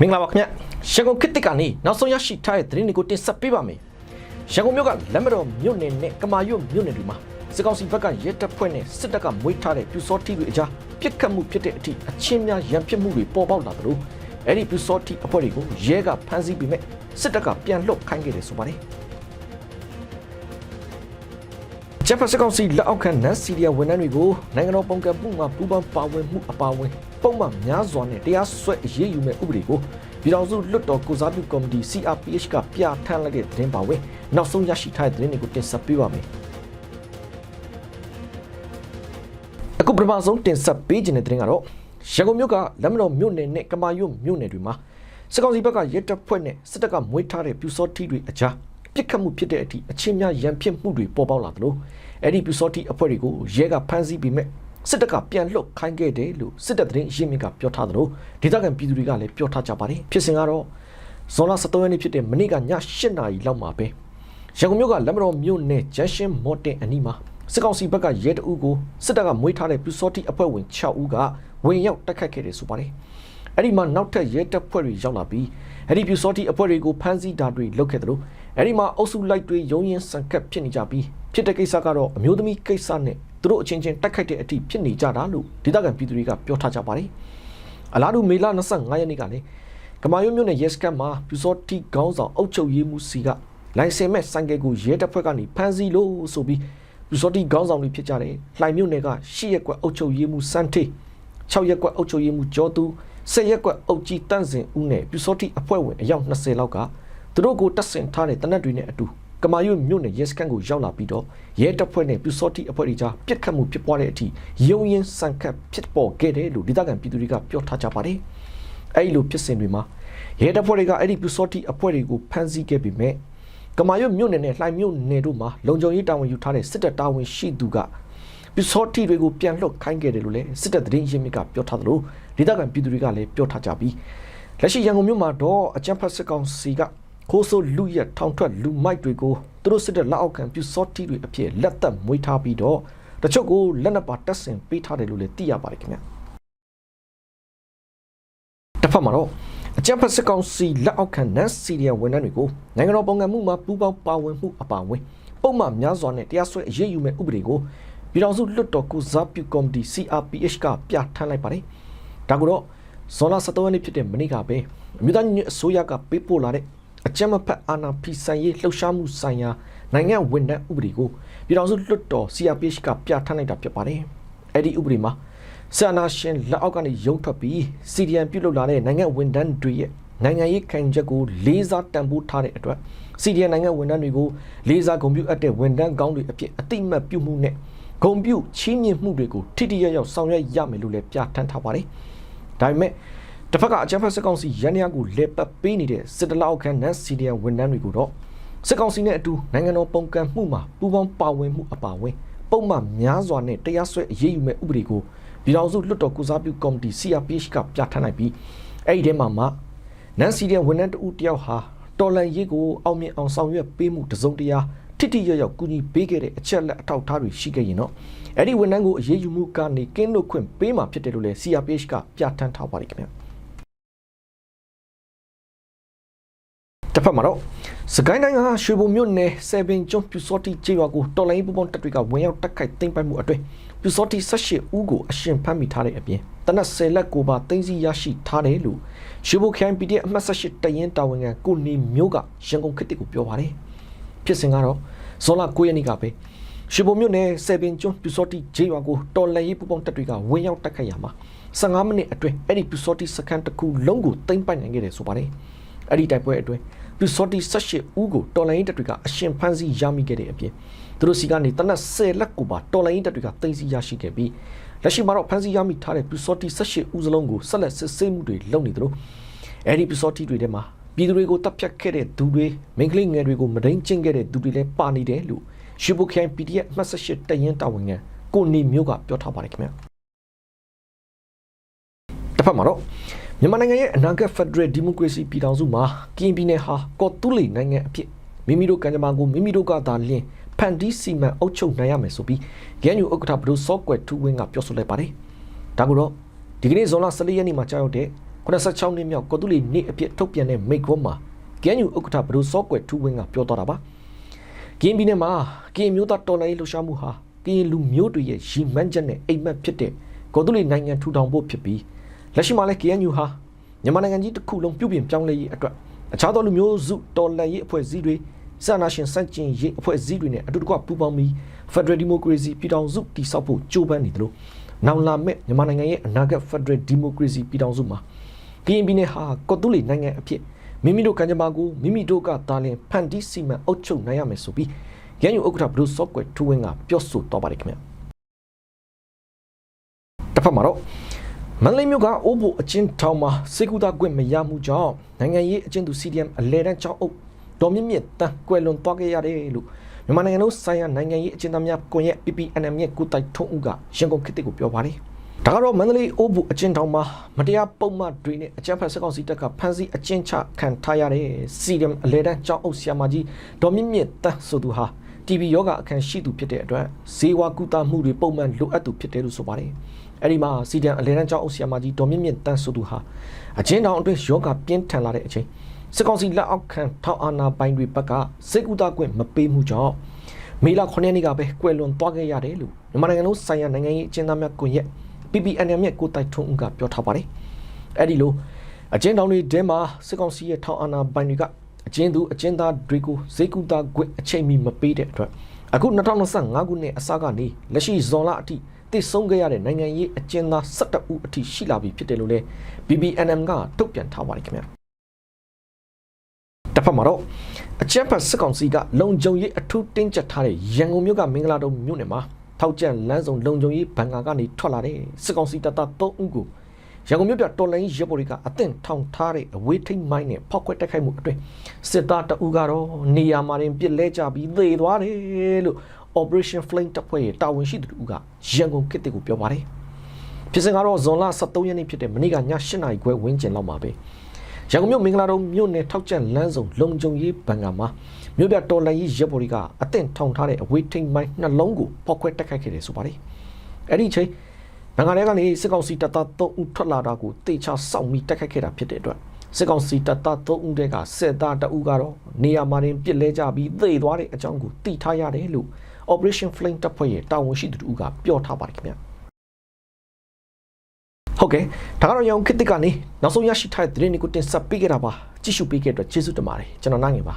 မင်္ဂလာပါခင်ဗျရန်ကုန်ခေတ်တစ်ကနေနောက်ဆုံးရရှိထားတဲ့သတင်းတွေကိုတင်ဆက်ပေးပါမယ်ရန်ကုန်မြို့ကလမ်းမတော်မြို့နယ်နဲ့ကမာရွတ်မြို့နယ်တွေမှာစစ်ကောင်စီဘက်ကရဲတပ်ဖွဲ့နဲ့စစ်တပ်ကမွေးထားတဲ့ပြူစောတိတွေအကြားပြစ်ခတ်မှုဖြစ်တဲ့အထိအချင်းများရန်ဖြစ်မှုတွေပေါ်ပေါက်လာသလိုအဲ့ဒီပြူစောတိအဖွဲ့တွေကိုရဲကဖမ်းဆီးပြီးမဲ့စစ်တပ်ကပြန်လွတ်ခိုင်းခဲ့တယ်ဆိုပါတယ် ဂျပန်စစ်ကောင်စီလက်အောက်ခံနန်စီရီယာဝန်ထမ်းတွေကိုနိုင်ငံတော်ပုံကမှုမှာပူးပေါင်းပါဝင်မှုအပါအဝင်ပုံမှန်များစွာနဲ့တရားစွဲအရေးယူမဲ့ဥပဒေကိုပြည်ထောင်စုလွှတ်တော်ကိုစားပြုကော်မတီ CRPH ကပြဋ္ဌာန်းလိုက်တဲ့သတင်းပါဝင်နောက်ဆုံးရရှိထားတဲ့သတင်းတွေကိုတင်ဆက်ပေးပါမယ်အခုပထမဆုံးတင်ဆက်ပေးခြင်းတဲ့သတင်းကတော့ရန်ကုန်မြို့ကလမ်းမတော်မြို့နယ်နဲ့ကမာရွတ်မြို့နယ်တွေမှာစစ်ကောင်စီဘက်ကရဲတပ်ဖွဲ့နဲ့စစ်တပ်ကမွေးထားတဲ့ပြူစောထီတွေအကြား ပြစ်ခတ်မှုဖြစ်တဲ့အထိအချင်းများရန်ဖြစ်မှုတွေပေါ်ပေါက်လာသလိုအဲ့ဒီပြူစောထီအဖွဲ့တွေကိုရဲကဖမ်းဆီးပြီးမဲ့စစ်တပ်ကပြန်လှုပ်ခိုင်းခဲ့တယ်လို့စစ်တပ်သတင်းရင်းမြစ်ကပြောထားသလိုဒေသခံပြည်သူတွေကလည်းပြောထားကြပါတယ်ဖြစ်စဉ်ကတော့ဇွန်လ23ရက်နေ့ဖြစ်တဲ့မနေ့ကည8နာရီလောက်မှာပဲရန်ကုန်မြို့ကလမ်းမတော်မြို့နယ်ဂျန်ရှင်းမော်တင်အနီးမှာစစ်ကောင်စီဘက်ကရဲတအုပ်ကိုစစ်တပ်ကမွေးထားတဲ့ပြူစောထီအဖွဲ့ဝင်6ဦးကဝင်ရောက်တိုက်ခတ်ခဲ့တယ်ဆိုပါတယ်အဲ့ဒီမှာနောက်ထပ်ရဲတပ်ဖွဲ့တွေရောက်လာပြီးအဲ့ဒီပြူစောတိအဖွဲ့တွေကိုဖမ်းဆီးတာတွေလုပ်ခဲ့တယ်လို့ အဲ့ဒီမှာအုပ်စုလိုက်တွေရုံရင်စံကပ်ဖြစ်နေကြပြီးဖြစ်တဲ့ကိစ္စကတော့အမျိုးသမီးကိစ္စနဲ့သူတို့အချင်းချင်းတိုက်ခိုက်တဲ့အထိဖြစ်နေကြတာလို့ဒေသခံပြည်သူတွေကပြောထားကြပါတယ်အလားတူမေလ25ရက်နေ့ကလည်းကမာရွတ်မြို့နယ်ရဲစခန်းမှာပြူစောတိခေါင်းဆောင်အုပ်ချုပ်ရေးမှုစီကလိုင်စင်မဲ့ဆိုင်ကယ်ကိုရဲတပ်ဖွဲ့ကနေဖမ်းဆီးလို့ဆိုပြီးပြူစောတိခေါင်းဆောင်တွေဖြစ်ကြတဲ့လှိုင်မြို့နယ်ကရှစ်ရက်ကွက်အုပ်ချုပ်ရေးမှုစန်းထေး6ရက်ကွက်အုပ်ချုပ်ရေးမှုကျော်သူ10ရက်ကွက်အုပ်ကြီးတန့်စင်ဦးနဲ့ပြူစောတိအဖွဲ့ဝင်အယောက်20လောက်က သူတို့ကိုတပ်ဆင်ထားတဲ့တနက်တွေနဲ့အတူကမာရွတ်မြို့နယ်ရဲစခန်းကိုရောက်လာပြီးတော့ရဲတပ်ဖွဲ့နဲ့ပြူစောတိအဖွဲ့တွေကြားပြစ်ခတ်မှုဖြစ်ပွားတဲ့အထိရုံရင်ဆန်ခတ်ဖြစ်ပေါ်ခဲ့တယ်လို့ဒေသခံပြည်သူတွေကပြောထားကြပါတယ်။အဲဒီလိုဖြစ်စဉ်တွေမှာရဲတပ်ဖွဲ့တွေကအဲ့ဒီပြူစောတိအဖွဲ့တွေကိုဖမ်းဆီးခဲ့ပြီးမြဲကမာရွတ်မြို့နယ်နဲ့လှိုင်မြို့နယ်တို့မှာလုံခြုံရေးတာဝန်ယူထားတဲ့စစ်တပ်တာဝန်ရှိသူကပြူစောတိတွေကိုပြန်လှုပ်ခိုင်းခဲ့တယ်လို့လည်းစစ်တပ်သတင်းရင်းမြစ်ကပြောထားသလိုဒေသခံပြည်သူတွေကလည်းပြောထားကြပြီးလက်ရှိရန်ကုန်မြို့မှာတော့အကြမ်းဖက်စစ်ကောင်စီက ခိုးဆိုးလူရက်ထောင်ထွက်လူမိုက်တွေကိုသူတို့စစ်တပ်လက်အောက်ခံပြူစောတိတွေအဖြစ်လက်သက်မွေးထားပြီးတော့တချို့ကိုလက်နက်ပါတက်ဆင်ပေးထားတယ်လို့လည်းသိရပါတယ်ခင်ဗျတစ်ဖက်မှာတော့အကြမ်းဖက်စစ်ကောင်စီလက်အောက်ခံနန်စီရီယာဝန်ထမ်းတွေကိုနိုင်ငံတော်ပုံကံမှုမှာပူးပေါင်းပါဝင်မှုအပါအဝင်ပုံမှန်များစွာနဲ့တရားစွဲအရေးယူမဲ့ဥပဒေကိုပြည်ထောင်စုလွှတ်တော်ကုစားပြုကော်မတီ CRPH ကပြဋ္ဌာန်းလိုက်ပါတယ်။ဒါကိုတော့ဇွန်လ17ရက်နေ့ဖြစ်တဲ့မနေ့ကပဲအမျိုးသားညီညွတ်အစိုးရကပေးပို့လာတဲ့ အကြမ်းမဖက်အာဏာဖီဆိုင်ရေးလှုပ်ရှားမှုဆိုင်ရာနိုင်ငံဝန်ထမ်းဥပဒေကိုပြည်ထောင်စုလွှတ်တော် CRPH ကပြဋ္ဌာန်းလိုက်တာဖြစ်ပါတယ်။အဲ့ဒီဥပဒေမှာဆန္ဒရှင်လက်အောက်ကနေရုံထွက်ပြီးစီဒီအန်ပြုတ်လုပ်လာတဲ့နိုင်ငံဝန်ထမ်းတွေရဲ့နိုင်ငံရေးခံချက်ကိုလေးစားတန်ဖိုးထားတဲ့အတွက်စီဒီအန်နိုင်ငံဝန်ထမ်းတွေကိုလေးစားဂုဏ်ပြုအပ်တဲ့ဝန်ထမ်းကောင်းတွေအဖြစ်အတိမတ်ပြုမှုနဲ့ဂုံပြုချီးမြှင့်မှုတွေကိုထိထိရောက်ရောက်ဆောင်ရွက်ရမယ်လို့လည်းပြဋ္ဌာန်းထားပါတယ်။ဒါပေမဲ့ တစ်ဖက်ကအကြမ်းဖက်စစ်ကောင်စီရန်ရာကိုလေပတ်ပေးနေတဲ့စစ်တလောက်ခန်းနန်စီဒီယန်ဝန်ထမ်းတွေကိုတော့စစ်ကောင်စီနဲ့အတူနိုင်ငံတော်ပုံကံမှုမှာပူးပေါင်းပါဝင်မှုအပါအဝင်ပုံမှန်များစွာနဲ့တရားစွဲအရေးယူမဲ့ဥပဒေကိုပြည်ထောင်စုလွှတ်တော်ကုစားပြုကော်မတီ CRPH ကပြဋ္ဌာန်းလိုက်ပြီးအဲ့ဒီထဲမှာမှနန်စီဒီယန်ဝန်ထမ်းတဦးတယောက်ဟာတော်လန်ရေးကိုအောင်မြင်အောင်ဆောင်ရွက်ပေးမှုတစုံတရာထိထိရောက်ရောက်ကူညီပေးခဲ့တဲ့အချက်လက်အထောက်အထားတွေရှိခဲ့ရင်တော့အဲ့ဒီဝန်ထမ်းကိုအရေးယူမှုကနေကင်းလွတ်ခွင့်ပေးမှာဖြစ်တယ်လို့လည်း CRPH ကပြဋ္ဌာန်းထားပါတယ်ခင်ဗျာ တစ်ဖက်မှာတော့စကိုင်းတိုင်းကရွှေဘုံမြို့နယ်7ကျွန်းပြူစောတိကျေးရွာကိုတော်လိုင်းပူပေါင်းတပ်တွေကဝင်ရောက်တိုက်ခိုက်သိမ်းပိုက်မှုအတွင်းပြူစောတိ18ဦးကိုအရှင်ဖမ်းမိထားတဲ့အပြင်တနက်10လက်ကိုပါသိမ်းဆီးရရှိထားတယ်လို့ရွှေဘုံခိုင် PDF အမှတ်18တရင်တာဝန်ခံကိုနေမျိုးကရန်ကုန်ခေတ်တစ်ကိုပြောပါတယ်ဖြစ်စဉ်ကတော့ဇော်လာ9ရက်နေ့ကပဲရွှေဘုံမြို့နယ်7ကျွန်းပြူစောတိကျေးရွာကိုတော်လိုင်းပူပေါင်းတပ်တွေကဝင်ရောက်တိုက်ခိုက်ရမှာ15မိနစ်အတွင်းအဲ့ဒီပြူစောတိစခန်းတစ်ခုလုံးကိုသိမ်းပိုက်နိုင်ခဲ့တယ်ဆိုပါတယ်အဲ့ဒီတိုက်ပွဲအတွင်း ပြူစောတိ18ဦးကိုတော်လိုင်းတပ်တွေကအရှင်ဖမ်းဆီးရမိခဲ့တဲ့အပြင်သူတို့စီကနေတနက်10လက်ကိုပါတော်လိုင်းတပ်တွေကသိမ်းဆီးရရှိခဲ့ပြီးလက်ရှိမှာတော့ဖမ်းဆီးရမိထားတဲ့ပြူစောတိ18ဦးစလုံးကိုဆက်လက်စစ်ဆေးမှုတွေလုပ်နေသလိုအဲ့ဒီပြူစောတိတွေထဲမှာပြည်သူတွေကိုတပ်ဖြတ်ခဲ့တဲ့သူတွေမိန်းကလေးငယ်တွေကိုမဒိန်ကျင့်ခဲ့တဲ့သူတွေလည်းပါနေတယ်လို့ရွှေဘုခိုင် PDF မှတ်18တရင်တာဝန်ခံကိုနေမျိုးကပြောထားပါတယ်ခင်ဗျာတစ်ဖက်မှာတော့ မြန်မာနိုင်ငံရဲ့အနာဂတ်ဖက်ဒရယ်ဒီမိုကရေစီပြည်ထောင်စုမှာကရင်ပြည်နယ်ဟာကော်တူးလီနိုင်ငံအဖြစ်မိမိတို့ကံကြမ္မာကိုမိမိတို့ကသာလျင်ဖန်တီးစီမံအုပ်ချုပ်နိုင်ရမယ်ဆိုပြီးဂန်ယူဥက္ကဋ္ဌဘဒုစောကွယ်ထူဝင်းကပြောဆိုလိုက်ပါတယ်။ဒါကတော့ဒီကနေ့ဇွန်လ14ရက်နေ့မှာကြာရောက်တဲ့86နှစ်မြောက်ကော်တူလီနေ့အဖြစ်ထုတ်ပြန်တဲ့မိန့်ခွန်းမှာကဲညူဥက္ကဋ္ဌဘဒိုစောကွယ်ထူးဝင်းကပြောသွားတာပါကင်းပြည်နယ်မှာကင်းမျိုးသားတော်လှန်ရေးလှုပ်ရှားမှုဟာကင်းလူမျိုးတွေရဲ့ရည်မှန်းချက်နဲ့အိမ်မက်ဖြစ်တဲ့ကော်တူလီနိုင်ငံထူထောင်ဖို့ဖြစ်ပြီး လက်ရှိမှာလည်းကင်းညူဟာမြန်မာနိုင်ငံကြီးတစ်ခုလုံးပြုပြင်ပြောင်းလဲရေးအတွက်အခြားသောလူမျိုးစုတော်လှန်ရေးအဖွဲ့အစည်းတွေစာနာရှင်စန့်ကျင်ရေးအဖွဲ့အစည်းတွေနဲ့အတူတကွပူးပေါင်းပြီး Federal Democracy ပြည်ထောင်စုတည်ဆောက်ဖို့ကြိုးပမ်းနေတယ်လို့နောင်လာမဲ့မြန်မာနိုင်ငံရဲ့အနာဂတ် Federal Democracy ပြည်ထောင်စုမှာကရင်ပြည်နယ်ဟာကော်တူလီနိုင်ငံအဖြစ်မိမိတို့ကံကြမ္မာကိုမိမိတို့ကတာလင်ဖန်တီးစီမံအုပ်ချုပ်နိုင်ရမယ်ဆိုပြီးရန်ယူဥက္ကဋ္ဌဘလူးဆော့ကွယ်ထူဝင်းကပြောဆိုတော့ပါတယ်ခင်ဗျတစ်ဖက်မှာတော့ မန္တလေးမြို့ကအိုးဘိုအချင်းထောင်မှာစေကူတာကွင့်မရမှုကြောင့်နိုင်ငံရေးအကျဉ်းသူ CDM အလဲတန်းချောင်းအုပ်တော်မြင့်မြင့်တန်ကွယ်လွန်သွားခဲ့ရတယ်လို့မြန်မာနိုင်ငံလုံးဆိုင်ရာနိုင်ငံရေးအကျဉ်းသားများကွန်ရက် PPNM ရဲ့ကိုတိုက်ထုံးဦးကရန်ကုန်ခေတ်ကိုပြောပါတယ်ဒါကတော့မန္တလေးအိုးဘိုအချင်းထောင်မှာမတရားပုံမှန်တွေနဲ့အကြမ်းဖက်စစ်ကောင်စီတပ်ကဖမ်းဆီးအကျဉ်းချခံထားရတဲ့ CDM အလဲတန်းချောင်းအုပ်ဆရာမကြီးတော်မြင့်မြင့်တန်ဆိုသူဟာ TB ယောဂအခန်းရှိသူဖြစ်တဲ့အတွက်ဇေဝကုသမှုတွေပုံမှန်လိုအပ်သူဖြစ်တယ်လို့ဆိုပါတယ်။ အဲဒီမှာစီဒန်အလဲတန်းကျောင်းအုပ်ဆရာမကြီးဒေါ်မြင့်မြင့်တန်းဆိုသူဟာအချင်းတောင်အတွင်းယောဂပြင်းထန်လာတဲ့အချိန်စစ်ကောင်စီလက်အောက်ခံထောက်အာနာပိုင်တွေဘက်ကစိတ်ကူတာကွင့်မပေးမှုကြောင့်မေလ9ရက်နေ့ကပဲကွယ်လွန်သွားခဲ့ရတယ်လို့မြန်မာနိုင်ငံလုံးဆိုင်ရာနိုင်ငံရေးအကျဉ်းသားများကွန်ရက် PPNM ရဲ့ကိုတိုက်ထွန်းဦးကပြောထားပါတယ်။အဲဒီလိုအကျဉ်းတောင်တွေထဲမှာစစ်ကောင်စီရဲ့ထောက်အာနာပိုင်တွေကအကျဉ်းသူအကျဉ်းသားတွေကိုစိတ်ကူတာကွင့်အချိန်မီမပေးတဲ့အတွက်အခု2025ခုနှစ်အစကနေလက်ရှိဇွန်လအထိ တည်ဆုံးခဲ့ရတဲ့နိုင်ငံရေးအကျဉ်းသား12ဦးအထိရှိလာပြီဖြစ်တယ်လို့လည်း BBNM ကထုတ်ပြန်ထားပါတယ်ခင်ဗျာတစ်ဖက်မှာတော့အကြမ်းဖက်စစ်ကောင်စီကလုံခြုံရေးအထူးတင်းကျပ်ထားတဲ့ရန်ကုန်မြို့ကမင်္ဂလာတုံမြို့နယ်မှာထောက်ကျန်လမ်းဆောင်လုံခြုံရေးဘဏ္ဍာကနေထွက်လာတဲ့စစ်ကောင်စီတပ်သား3ဦးကိုရန်ကုန်မြို့ပြတော်လိုင်းရဲဘော်တွေကအသင့်ထောင်ထားတဲ့အဝေးထိတ်မိုင်းနဲ့ဖောက်ခွဲတိုက်ခိုက်မှုအတွင်းစစ်သားတအူကတော့နေရာမှာတင်ပြစ်လဲကြပြီးသေသွားတယ်လို့ Operation Flame တပ်ဖွဲ့ရဲ့တာဝန်ရှိသူတို့ကရန်ကုန်ခေတ်တွေကိုပြောပါတယ်။ဖြစ်စဉ်ကတော့ဇွန်လ23ရက်နေ့ဖြစ်တဲ့မနေ့ကည8နာရီခွဲဝန်းကျင်လောက်မှာပဲရန်ကုန်မြို့မင်္ဂလာတုံမြို့နယ်ထောက်ကျန်လမ်းဆောင်လုံခြုံရေးဘဏ်ကမှာမြို့ပြတော်လိုင်းရဲဘော်တွေကအသင့်ထောင်ထားတဲ့အဝေးထိတ်မိုင်းနှလုံးကိုဖောက်ခွဲတိုက်ခိုက်ခဲ့တယ်ဆိုပါတယ်။အဲ့ဒီချိန်ဘင်္ဂါလေးကနေစစ်ကောင်စီတပ်သား3ဦးထွက်လာတာကိုတေချာစောင့်ပြီးတိုက်ခိုက်ခဲ့တာဖြစ်တဲ့အတွက်စစ်ကောင်စီတပ်သား3ဦးတည်းကစစ်သား2ဦးကတော့နေရာမှာတင်ပစ်လဲကြပြီးသေသွားတဲ့အကြောင်းကိုသိထားရတယ်လို့ Operation Flame တပ်ဖွဲ့ရဲ့တာဝန်ရှိသူတို့ကပြောထားပါတယ်ခင်ဗျာဟုတ်ကဲ့ဒါကတော့ရောင်ခစ်တစ်ကနေနောက်ဆုံးရရှိထားတဲ့သတင်းတွေကိုတင်ဆက်ပေးခဲ့တာပါကြည့်ရှုပေးခဲ့တဲ့အတွက်ကျေးဇူးတင်ပါတယ်ကျွန်တော်နိုင်ငယ်ပါ